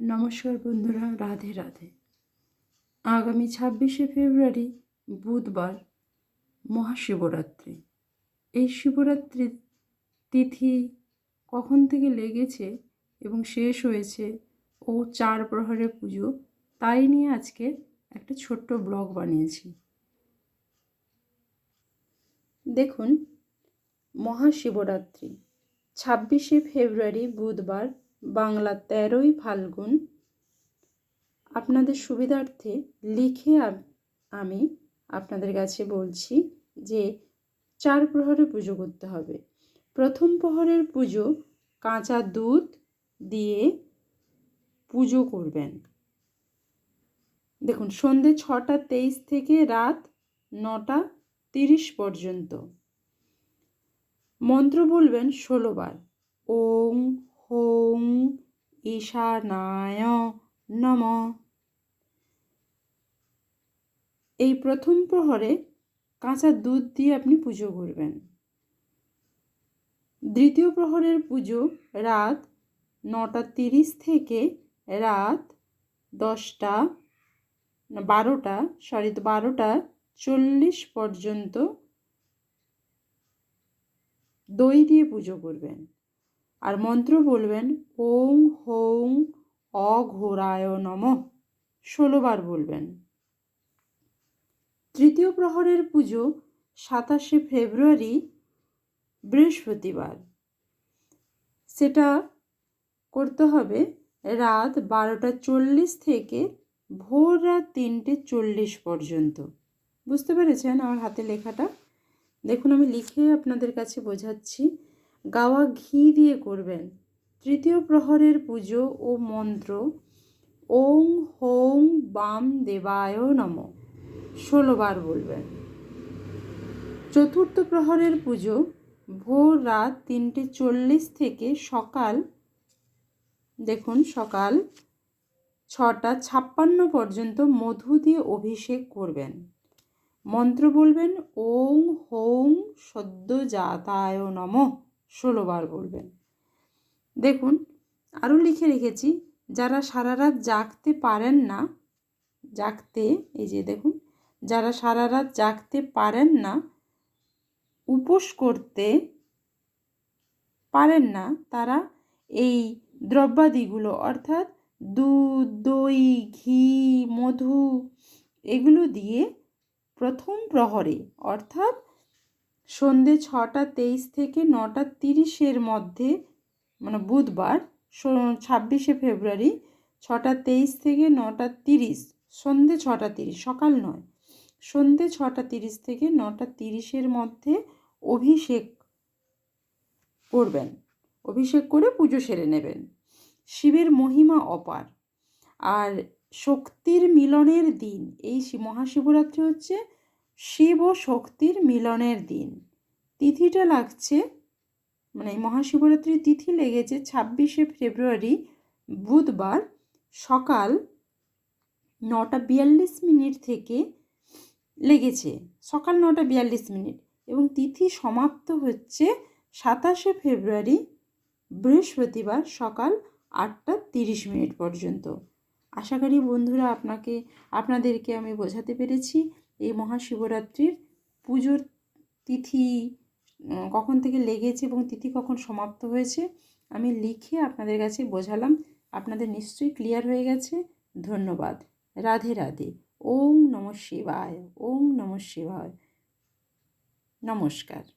নমস্কার বন্ধুরা, রাধে রাধে। আগামী ছাব্বিশে ফেব্রুয়ারি বুধবার মহাশিবরাত্রি। এই শিবরাত্রির তিথি কখন থেকে লেগেছে এবং শেষ হয়েছে ও চার প্রহরে পুজো, তাই নিয়ে আজকে একটা ছোট্ট ব্লগ বানিয়েছি। দেখুন, মহাশিবরাত্রি, ছাব্বিশে ফেব্রুয়ারি বুধবার বাংলা তেরোই ফাল্গুন। আপনাদের সুবিধার্থে লিখে আমি আপনাদের কাছে বলছি যে চার প্রহরে পুজো করতে হবে। প্রথম প্রহরের পুজো কাঁচা দুধ দিয়ে পুজো করবেন। দেখুন, সন্ধে ছটা তেইশ থেকে রাত নটা তিরিশ পর্যন্ত। মন্ত্র বলবেন ষোলোবার। ওং হোং ঈশানায় নম এই প্রথম প্রহরে কাঁচা দুধ দিয়ে আপনি পুজো করবেন। দ্বিতীয় প্রহরের পুজো রাত নটা তিরিশ থেকে রাত দশটা বারোটা সরি বারোটা চল্লিশ পর্যন্ত দই দিয়ে পুজো করবেন। আর মন্ত্র বলবেন, ওং হৌং অঘোরায় নম ষোলোবার বলবেন। তৃতীয় প্রহরের পুজো, সাতাশে ফেব্রুয়ারি, বৃহস্পতিবার। সেটা করতে হবে রাত বারোটা চল্লিশ থেকে ভোর রাত তিনটে চল্লিশ পর্যন্ত। বুঝতে পেরেছেন আমার হাতে লেখাটা? দেখুন, আমি লিখে আপনাদের কাছে বোঝাচ্ছি। গাওয়া ঘি দিয়ে করবেন। তৃতীয় প্রহরের পুজো ও মন্ত্র, ওং হোং বাম দেবায় নম ষোলোবার বলবেন। চতুর্থ প্রহরের পুজো, ভোর রাত তিনটে চল্লিশ থেকে সকাল, দেখুন সকাল ছটা ছাপ্পান্ন পর্যন্ত মধু দিয়ে অভিষেক করবেন। মন্ত্র বলবেন, ওং হোং সদ্য জাতায় নম ষোলোবার বলবেন। দেখুন, আরও লিখে রেখেছি, যারা সারা রাত জাগতে পারেন না, জাগতে, এই যে দেখুন, যারা সারা রাত জাগতে পারেন না, উপোস করতে পারেন না, তারা এই দ্রব্যাদিগুলো, অর্থাৎ দুধ, দই, ঘি, মধু, এগুলো দিয়ে প্রথম প্রহরে, অর্থাৎ সন্ধে ছটা তেইশ থেকে নটা তিরিশের মধ্যে মানে বুধবার ছাব্বিশে ফেব্রুয়ারি, ছটা তেইশ থেকে নটা তিরিশ, সন্ধে ছটা তিরিশ, সকাল নয়। সন্ধে ছটা তিরিশ থেকে নটা তিরিশের মধ্যে অভিষেক করবেন। অভিষেক করে পুজো সেরে নেবেন। শিবের মহিমা অপার। আর শক্তির মিলনের দিন, এই মহাশিবরাত্রি হচ্ছে শিব ও শক্তির মিলনের দিন। তিথিটা লাগছে মানে মহাশিবরাত্রির তিথি লেগেছে ছাব্বিশে ফেব্রুয়ারি, বুধবার সকাল নটা বিয়াল্লিশ মিনিট থেকে লেগেছে, সকাল নটা বিয়াল্লিশ মিনিট এবং তিথি সমাপ্ত হচ্ছে সাতাশে ফেব্রুয়ারি, বৃহস্পতিবার সকাল আটটা তিরিশ মিনিট পর্যন্ত। আশা করি বন্ধুরা আপনাকে, আপনাদেরকে আমি বোঝাতে পেরেছি। এই মহাশিবরাত্রির পুজোর তিথি কখন থেকে লেগেছে এবং তিথি কখন সমাপ্ত হয়েছে, আমি লিখে আপনাদের কাছে বোঝালাম। আপনাদের নিশ্চয়ই ক্লিয়ার হয়ে গেছে। ধন্যবাদ। রাধে রাধে। ওম নম শিবায়। ওম নম শিবায়। নমস্কার।